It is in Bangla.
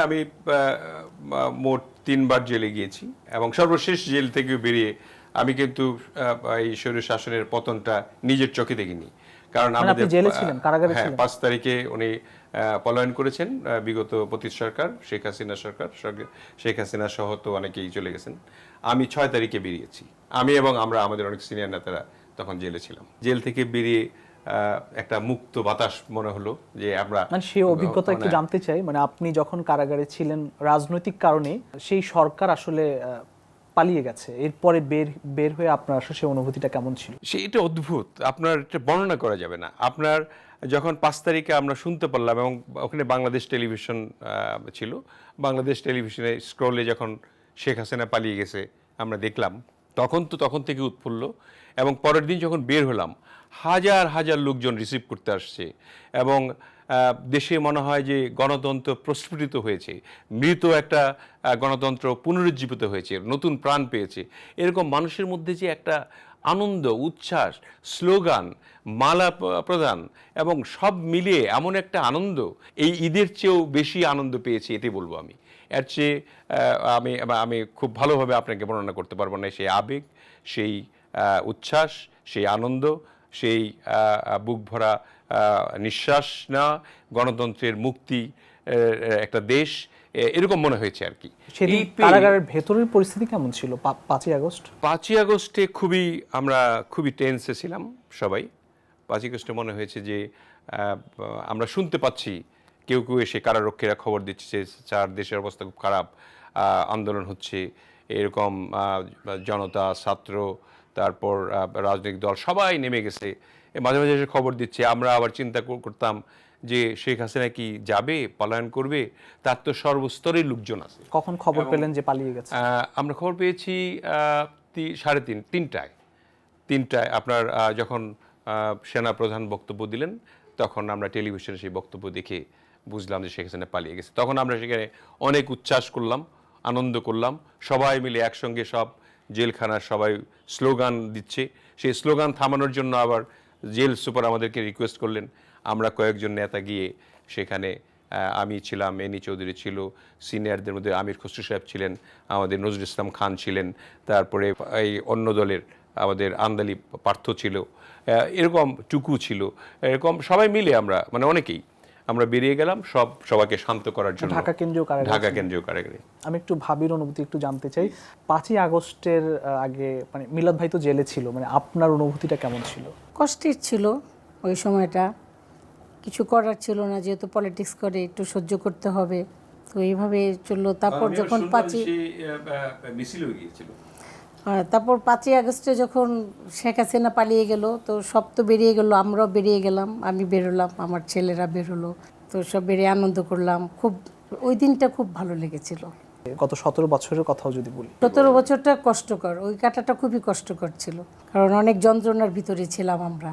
আমি মোট তিনবার জেলে গিয়েছি এবং সর্বশেষ জেল থেকে বেরিয়ে আমি কিন্তু এই শরীর শাসনের পতনটা নিজের চোখে দেখিনি। কারণ মানে কারাগারে হ্যাঁ পাঁচ তারিখে উনি আহ, পলায়ন করেছেন বিগত পতিত সরকার শেখ হাসিনা সরকার শেখ হাসিনা সহ তো অনেকেই চলে গেছেন। আমি ছয় তারিখে বেরিয়েছি। আমি এবং আমরা আমাদের অনেক সিনিয়র নেতারা তখন জেলে ছিলাম। জেল থেকে বেরিয়ে একটা মুক্ত বাতাস মনে হলো যে আমরা মানে সেই অভিজ্ঞতা একটু মানে- জানতে চাই। মানে আপনি যখন কারাগারে ছিলেন রাজনৈতিক কারণে সেই সরকার আসলে পালিয়ে গেছে। এরপরে বের বের হয়ে আপনার আসলে সেই অনুভূতিটা কেমন ছিল? সে এটা অদ্ভুত। আপনার এটা বর্ণনা করা যাবে না। আপনার যখন পাঁচ তারিখে আমরা শুনতে পারলাম এবং ওখানে বাংলাদেশ টেলিভিশন ছিল। বাংলাদেশ টেলিভিশনে স্ক্রলে যখন শেখ হাসিনা পালিয়ে গেছে আমরা দেখলাম। তখন তো তখন থেকে উৎফুল্ল এবং পরের দিন যখন বের হলাম, হাজার হাজার লোকজন রিসিভ করতে আসছে এবং দেশে মনে হয় যে গণতন্ত্র প্রস্ফুটিত হয়েছে, মৃত একটা গণতন্ত্র পুনরুজ্জীবিত হয়েছে, নতুন প্রাণ পেয়েছে। এরকম মানুষের মধ্যে যে একটা আনন্দ, উচ্ছ্বাস, স্লোগান, মালা প্রদান এবং সব মিলিয়ে এমন একটা আনন্দ, এই ঈদের চেয়েও বেশি আনন্দ পেয়েছি, এটাই বলব আমি। এর চেয়ে আমি আমি খুব ভালোভাবে আপনাকে বর্ণনা করতে পারব না। সেই আবেগ সেই উচ্ছ্বাস সেই আনন্দ সেই বুক ভরা নিঃশ্বাস না গণতন্ত্রের মুক্তি একটা দেশ এরকম মনে হয়েছে আর কি। সেদিন কারাগারের ভেতরের পরিস্থিতি কেমন ছিল? পাঁচই আগস্ট? পাঁচই আগস্টে খুবই আমরা খুবই টেন্সে ছিলাম সবাই। পাঁচই আগস্টে মনে হয়েছে যে আমরা শুনতে পাচ্ছি কেউ কেউ এসে কারারক্ষীরা খবর দিচ্ছে যে চার দেশের অবস্থা খুব খারাপ আন্দোলন হচ্ছে এরকম জনতা ছাত্র তারপর রাজনৈতিক দল সবাই নেমে গেছে। মাঝে মাঝে এসে খবর দিচ্ছে আমরা আবার চিন্তা করতাম যে শেখ হাসিনা কি যাবে পলায়ন করবে? তার তো সর্বস্তরের লোকজন আছে। কখন খবর পেলেন যে পালিয়ে গেছে? আমরা খবর পেয়েছি সাড়ে তিন তিনটায়। তিনটায় আপনার যখন সেনা প্রধান বক্তব্য দিলেন তখন আমরা টেলিভিশনে সেই বক্তব্য দেখে বুঝলাম যে শেখ হাসিনা পালিয়ে গেছে। তখন আমরা সেখানে অনেক উচ্ছ্বাস করলাম, আনন্দ করলাম। সবাই মিলে একসঙ্গে সব জেলখানার সবাই স্লোগান দিচ্ছে। সেই স্লোগান থামানোর জন্য আবার জেল সুপার আমাদেরকে রিকোয়েস্ট করলেন, আমরা কয়েকজন নেতা গিয়ে সেখানে আমি ছিলাম, এনি চৌধুরী ছিল সিনিয়রদের মধ্যে আমির খসরু সাহেব ছিলেন, আমাদের নজরুল ইসলাম খান ছিলেন, তারপরে এই অন্য দলের আমাদের আন্দালি পার্থ ছিল। এরকম টুকু ছিল। এরকম সবাই মিলে আমরা মানে অনেকেই। আমরা বেরিয়ে গেলাম সব সবাইকে শান্ত করার জন্য। ঢাকা কেন্দ্রীয় কারাগারে ঢাকা কেন্দ্রীয় কারাগারে। আমি একটু ভাবির অনুভূতি একটু জানতে চাই। পাঁচই আগস্টের আগে মানে মিলাদ ভাই তো জেলে ছিল মানে আপনার অনুভূতিটা কেমন ছিল? কষ্টের ছিল ওই সময়টা। কিছু করার ছিল না যেহেতু পলিটিক্স করে একটু সহ্য করতে হবে। তো এইভাবে চলল। তারপর যখন পাঁচই মিছিল হয়ে গিয়েছিল। তারপর পাঁচই আগস্টে যখন শেখ হাসিনা পালিয়ে গেল তো সব তো বেরিয়ে গেল আমরাও বেরিয়ে গেলাম আমি বেরোলাম আমার ছেলেরা বেরোলো তো সব বেরিয়ে আনন্দ করলাম। খুব ওই দিনটা খুব ভালো লেগেছিল। গত সতেরো বছরের কথাও যদি বলি। সতেরো বছরটা কষ্টকর ওই কাটাটা খুবই কষ্টকর ছিল কারণ অনেক যন্ত্রণার ভিতরে ছিলাম আমরা।